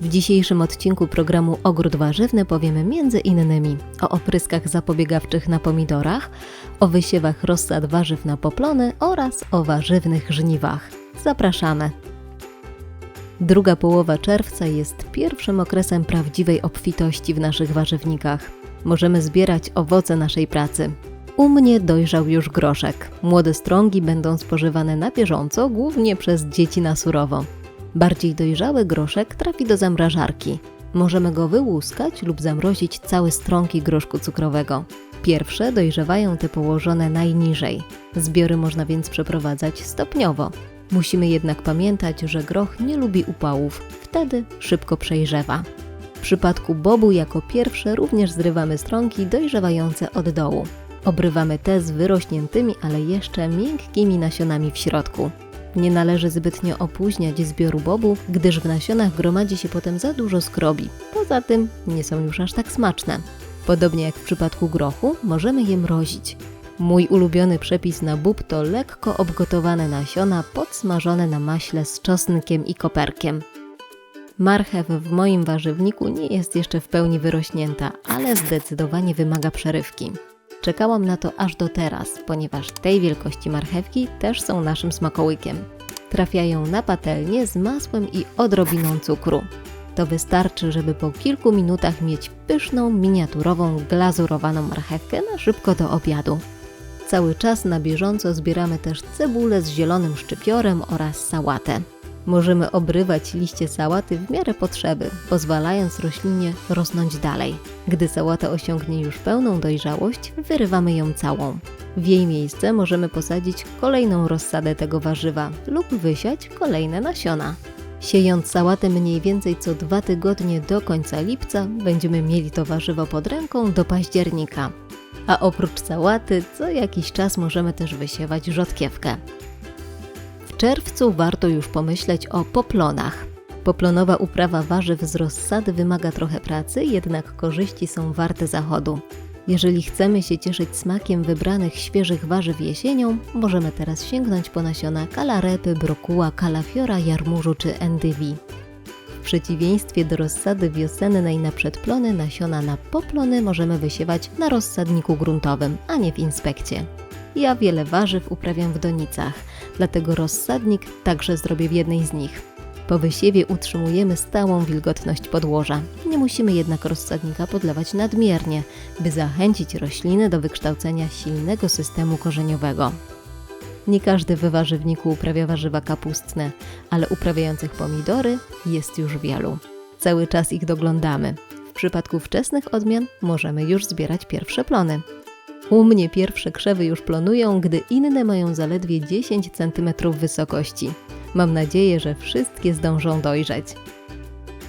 W dzisiejszym odcinku programu Ogród Warzywny powiemy innymi o opryskach zapobiegawczych na pomidorach, o wysiewach rozsad warzyw na poplony oraz o warzywnych żniwach. Zapraszamy! Druga połowa czerwca jest pierwszym okresem prawdziwej obfitości w naszych warzywnikach. Możemy zbierać owoce naszej pracy. U mnie dojrzał już groszek. Młode strągi będą spożywane na bieżąco, głównie przez dzieci na surowo. Bardziej dojrzały groszek trafi do zamrażarki. Możemy go wyłuskać lub zamrozić całe strąki groszku cukrowego. Pierwsze dojrzewają te położone najniżej. Zbiory można więc przeprowadzać stopniowo. Musimy jednak pamiętać, że groch nie lubi upałów, wtedy szybko przejrzewa. W przypadku bobu jako pierwsze również zrywamy strąki dojrzewające od dołu. Obrywamy te z wyrośniętymi, ale jeszcze miękkimi nasionami w środku. Nie należy zbytnio opóźniać zbioru bobu, gdyż w nasionach gromadzi się potem za dużo skrobi. Poza tym nie są już aż tak smaczne. Podobnie jak w przypadku grochu, możemy je mrozić. Mój ulubiony przepis na bób to lekko obgotowane nasiona podsmażone na maśle z czosnkiem i koperkiem. Marchew w moim warzywniku nie jest jeszcze w pełni wyrośnięta, ale zdecydowanie wymaga przerywki. Czekałam na to aż do teraz, ponieważ tej wielkości marchewki też są naszym smakołykiem. Trafiają na patelnię z masłem i odrobiną cukru. To wystarczy, żeby po kilku minutach mieć pyszną, miniaturową, glazurowaną marchewkę na szybko do obiadu. Cały czas na bieżąco zbieramy też cebulę z zielonym szczypiorem oraz sałatę. Możemy obrywać liście sałaty w miarę potrzeby, pozwalając roślinie rosnąć dalej. Gdy sałata osiągnie już pełną dojrzałość, wyrywamy ją całą. W jej miejsce możemy posadzić kolejną rozsadę tego warzywa lub wysiać kolejne nasiona. Siejąc sałatę mniej więcej co dwa tygodnie do końca lipca, będziemy mieli to warzywo pod ręką do października. A oprócz sałaty, co jakiś czas możemy też wysiewać rzodkiewkę. Czerwcu warto już pomyśleć o poplonach. Poplonowa uprawa warzyw z rozsady wymaga trochę pracy, jednak korzyści są warte zachodu. Jeżeli chcemy się cieszyć smakiem wybranych świeżych warzyw jesienią, możemy teraz sięgnąć po nasiona kalarepy, brokuła, kalafiora, jarmużu czy endywi. W przeciwieństwie do rozsady wiosennej na przedplony, nasiona na poplony możemy wysiewać na rozsadniku gruntowym, a nie w inspekcie. Ja wiele warzyw uprawiam w donicach, dlatego rozsadnik także zrobię w jednej z nich. Po wysiewie utrzymujemy stałą wilgotność podłoża. Nie musimy jednak rozsadnika podlewać nadmiernie, by zachęcić rośliny do wykształcenia silnego systemu korzeniowego. Nie każdy w warzywniku uprawia warzywa kapustne, ale uprawiających pomidory jest już wielu. Cały czas ich doglądamy. W przypadku wczesnych odmian możemy już zbierać pierwsze plony. U mnie pierwsze krzewy już plonują, gdy inne mają zaledwie 10 cm wysokości. Mam nadzieję, że wszystkie zdążą dojrzeć.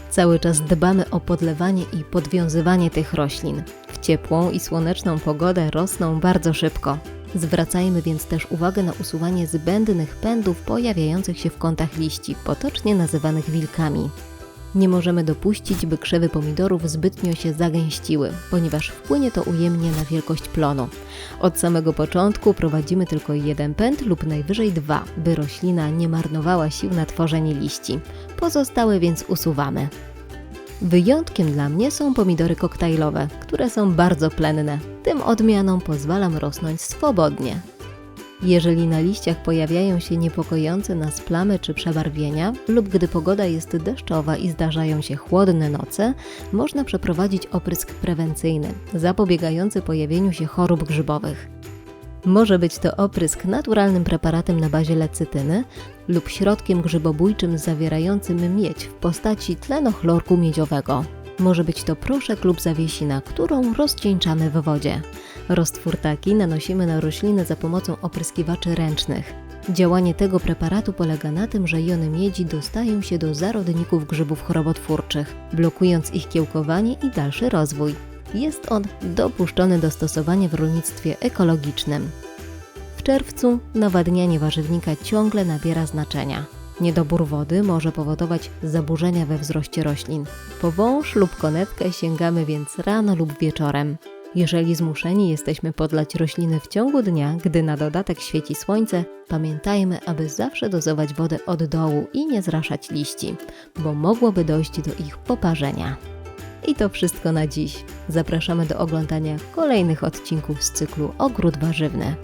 Cały czas dbamy o podlewanie i podwiązywanie tych roślin. W ciepłą i słoneczną pogodę rosną bardzo szybko. Zwracajmy więc też uwagę na usuwanie zbędnych pędów pojawiających się w kątach liści, potocznie nazywanych wilkami. Nie możemy dopuścić, by krzewy pomidorów zbytnio się zagęściły, ponieważ wpłynie to ujemnie na wielkość plonu. Od samego początku prowadzimy tylko jeden pęd lub najwyżej dwa, by roślina nie marnowała sił na tworzenie liści. Pozostałe więc usuwamy. Wyjątkiem dla mnie są pomidory koktajlowe, które są bardzo plenne. Tym odmianom pozwalam rosnąć swobodnie. Jeżeli na liściach pojawiają się niepokojące nas plamy czy przebarwienia, lub gdy pogoda jest deszczowa i zdarzają się chłodne noce, można przeprowadzić oprysk prewencyjny, zapobiegający pojawieniu się chorób grzybowych. Może być to oprysk naturalnym preparatem na bazie lecytyny lub środkiem grzybobójczym zawierającym miedź w postaci tlenochlorku miedziowego. Może być to proszek lub zawiesina, którą rozcieńczamy w wodzie. Roztwór taki nanosimy na rośliny za pomocą opryskiwaczy ręcznych. Działanie tego preparatu polega na tym, że jony miedzi dostają się do zarodników grzybów chorobotwórczych, blokując ich kiełkowanie i dalszy rozwój. Jest on dopuszczony do stosowania w rolnictwie ekologicznym. W czerwcu nawadnianie warzywnika ciągle nabiera znaczenia. Niedobór wody może powodować zaburzenia we wzroście roślin. Po wąż lub konewkę sięgamy więc rano lub wieczorem. Jeżeli zmuszeni jesteśmy podlać rośliny w ciągu dnia, gdy na dodatek świeci słońce, Pamiętajmy, aby zawsze dozować wodę od dołu i nie zraszać liści, bo mogłoby dojść do ich poparzenia. I to wszystko na dziś. Zapraszamy do oglądania kolejnych odcinków z cyklu Ogród Warzywny.